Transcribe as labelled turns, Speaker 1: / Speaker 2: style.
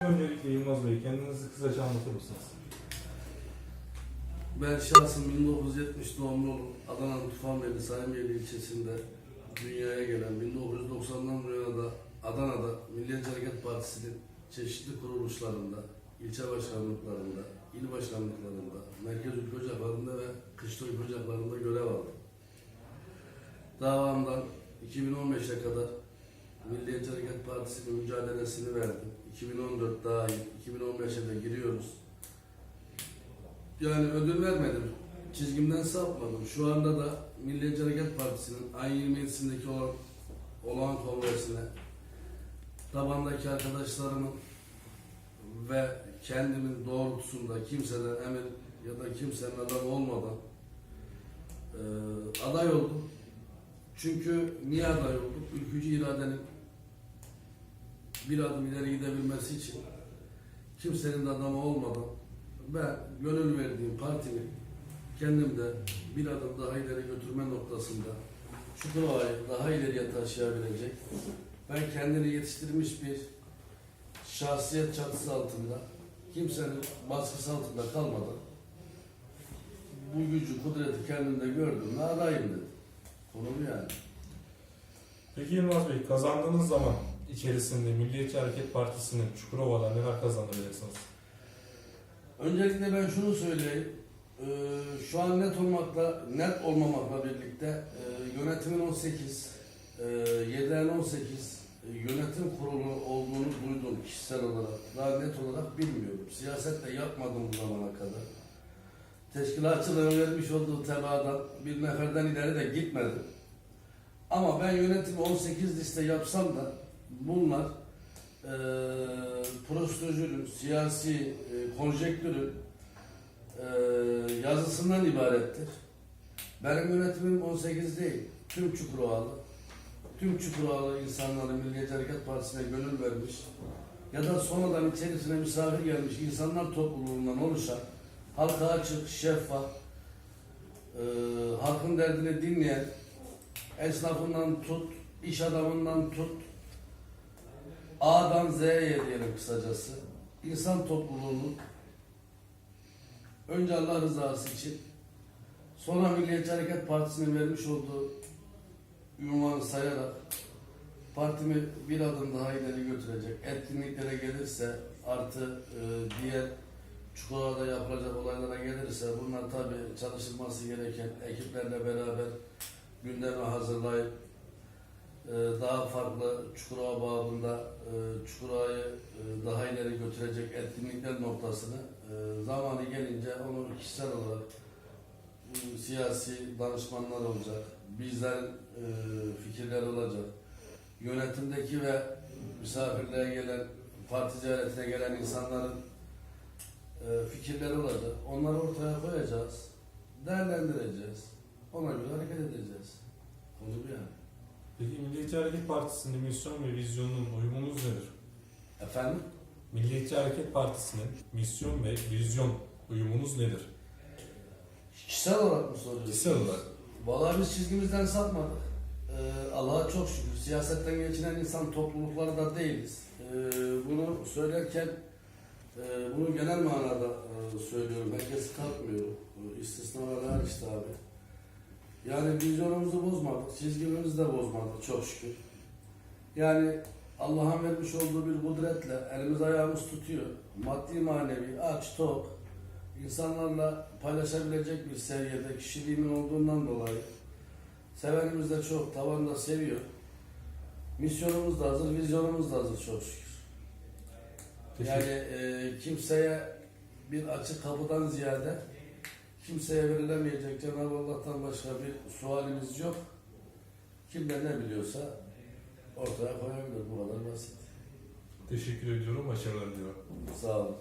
Speaker 1: Öncelikle Yılmaz Bey kendinizi kısaca anlatır mısınız?
Speaker 2: Ben şahsım 1970 doğumlu Adana'nın Tufanbeyli Salimiyeli ilçesinde dünyaya gelen 1990'dan bu yana da Adana'da Milliyetçi Hareket Partisi'nin çeşitli kuruluşlarında, ilçe başkanlıklarında, il başkanlıklarında, merkez ülke ocaklarında ve kışla ülke ocaklarında görev aldım. Davamdan 2015'e kadar Milliyetçi Hareket Partisi'nin mücadelesini verdim. 2014 dahil, 2015'e de giriyoruz. Yani ödül vermedim. Çizgimden sapmadım. Şu anda da Milliyetçi Hareket Partisi'nin ayın 27'sindeki olan olağan kongresine tabandaki arkadaşlarımın ve kendimin doğrultusunda kimseden emir ya da kimsenin adamı olmadan eee, aday oldum. Çünkü niye aday oldum? Ülkücü iradenin bir adım ileri gidebilmesi için kimsenin de adamı olmadan ben gönül verdiğim partimi kendim de bir adım daha ileri götürme noktasında Çukurova'yı daha ileriye taşıyabilecek ben kendini yetiştirmiş bir şahsiyet çatısı altında kimsenin baskısı altında kalmadan bu gücü, kudreti kendimde gördüm. Ne adayım dedim. Konu bu yani.
Speaker 1: Peki Yılmaz Bey kazandığınız zaman içerisinde Milliyetçi Hareket Partisi'nin Çukurova'da neler kazanabilirsiniz?
Speaker 2: Öncelikle ben şunu söyleyeyim. Ee, şu an net olmakla, net olmamakla birlikte e, yönetimin 18, e, 7'den 18 e, yönetim kurulu olduğunu duydum kişisel olarak. Daha net olarak bilmiyorum. Siyaset de yapmadım bu zamana kadar. Teşkilatçılığın vermiş olduğu tebaadan bir neferden ileri de gitmedim. Ama ben yönetimi 18 liste yapsam da bunlar e, prosedürün, siyasi e, konjektürün e, yazısından ibarettir. Benim yönetimim 18 değil, tüm Çukurovalı, tüm Çukurovalı insanların Milliyetçi Hareket Partisi'ne gönül vermiş ya da sonradan içerisine misafir gelmiş insanlar topluluğundan oluşan halka açık, şeffaf, e, halkın derdini dinleyen, esnafından tut, iş adamından tut, A'dan Z'ye diyelim kısacası. İnsan topluluğunun önce Allah rızası için sonra Milliyetçi Hareket Partisi'nin vermiş olduğu ünvanı sayarak partimi bir adım daha ileri götürecek. Etkinliklere gelirse artı e, diğer Çukurova'da yapılacak olaylara gelirse bunlar tabii çalışılması gereken ekiplerle beraber gündeme hazırlayıp daha farklı Çukurova babında e, Çukurova'yı e, daha ileri götürecek etkinlikler noktasını e, zamanı gelince onu kişisel olarak siyasi danışmanlar olacak, bizlerin fikirleri olacak, yönetimdeki ve misafirliğe gelen, parti ziyaretine gelen insanların fikirleri olacak. Onları ortaya koyacağız, değerlendireceğiz. Ona göre hareket edeceğiz. Konu bu yani.
Speaker 1: Peki Milliyetçi Hareket Partisi'nin misyon ve vizyonunun uyumunuz nedir?
Speaker 2: Efendim?
Speaker 1: Milliyetçi Hareket Partisi'nin misyon ve vizyon uyumunuz nedir?
Speaker 2: Kişisel olarak mı soruyorsun?
Speaker 1: Kişisel olarak.
Speaker 2: Vallahi biz çizgimizden sapmadık. Ee, Allah'a çok şükür. Siyasetten geçinen insan toplulukları da değiliz. Ee, bunu söylerken e, bunu genel manada e, söylüyorum. Herkesi katmıyorum. E, İstisnalar hariç tabi. Yani vizyonumuzu bozmadık. Çizgimizi de bozmadık çok şükür. Yani Allah'ın vermiş olduğu bir kudretle elimiz ayağımız tutuyor. Maddi manevi aç tok insanlarla paylaşabilecek bir seviyede kişiliğimin olduğundan dolayı sevenimiz de çok, tavan da seviyor. Misyonumuz da hazır, vizyonumuz da hazır çok şükür. Yani e, kimseye bir açık kapıdan ziyade kimseye verilemeyecek Cenab-ı Allah'tan başka bir sualimiz yok. Kim de ne biliyorsa ortaya koyabilir. Bu kadar basit.
Speaker 1: Teşekkür ediyorum. Başarılar diliyorum.
Speaker 2: Sağ olun.